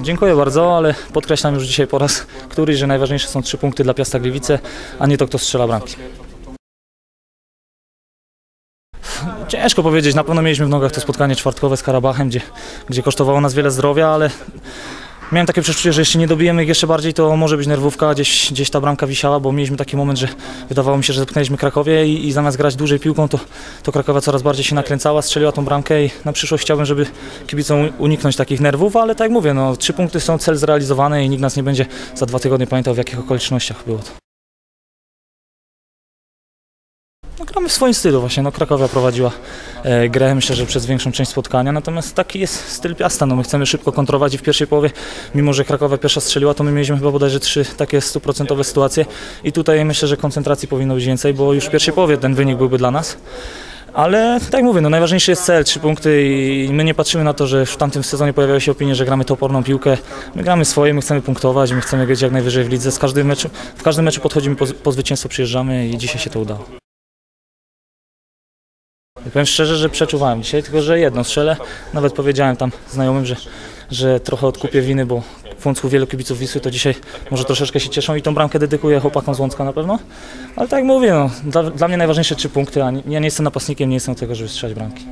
Dziękuję bardzo, ale podkreślam już dzisiaj po raz któryś, że najważniejsze są trzy punkty dla Piasta Gliwice, a nie to, kto strzela bramki. Ciężko powiedzieć, na pewno mieliśmy w nogach to spotkanie czwartkowe z Karabachem, gdzie, gdzie kosztowało nas wiele zdrowia, ale miałem takie przeczucie, że jeśli nie dobijemy ich jeszcze bardziej, to może być nerwówka, gdzieś, gdzieś ta bramka wisiała, bo mieliśmy taki moment, że wydawało mi się, że zepchnęliśmy Krakowie i, i zamiast grać dłużej piłką, to, to Krakowa coraz bardziej się nakręcała, strzeliła tą bramkę i na przyszłość chciałbym, żeby kibicom uniknąć takich nerwów, ale tak jak mówię, no, trzy punkty są cel zrealizowany i nikt nas nie będzie za dwa tygodnie pamiętał w jakich okolicznościach było to. No, gramy w swoim stylu właśnie, no Krakowia prowadziła e, grę, myślę, że przez większą część spotkania, natomiast taki jest styl Piasta, no my chcemy szybko kontrować i w pierwszej połowie, mimo że Krakowia pierwsza strzeliła, to my mieliśmy chyba bodajże trzy takie stuprocentowe sytuacje i tutaj myślę, że koncentracji powinno być więcej, bo już w pierwszej połowie ten wynik byłby dla nas. Ale tak jak mówię, no najważniejszy jest cel, trzy punkty i my nie patrzymy na to, że w tamtym sezonie pojawiały się opinie, że gramy toporną piłkę. My gramy swoje, my chcemy punktować, my chcemy być jak najwyżej w lidze. Z każdym meczu, w każdym meczu podchodzimy po, po zwycięstwo, przyjeżdżamy i dzisiaj się to udało. Powiem szczerze, że przeczuwałem dzisiaj, tylko że jedno strzelę. Nawet powiedziałem tam znajomym, że, że trochę odkupię winy, bo w Łącku wielu kibiców Wisły to dzisiaj może troszeczkę się cieszą i tą bramkę dedykuję chłopakom z Łącka na pewno. Ale tak jak mówię, no, dla, dla mnie najważniejsze trzy punkty, a nie, ja nie jestem napastnikiem, nie jestem tego, żeby strzelać bramki.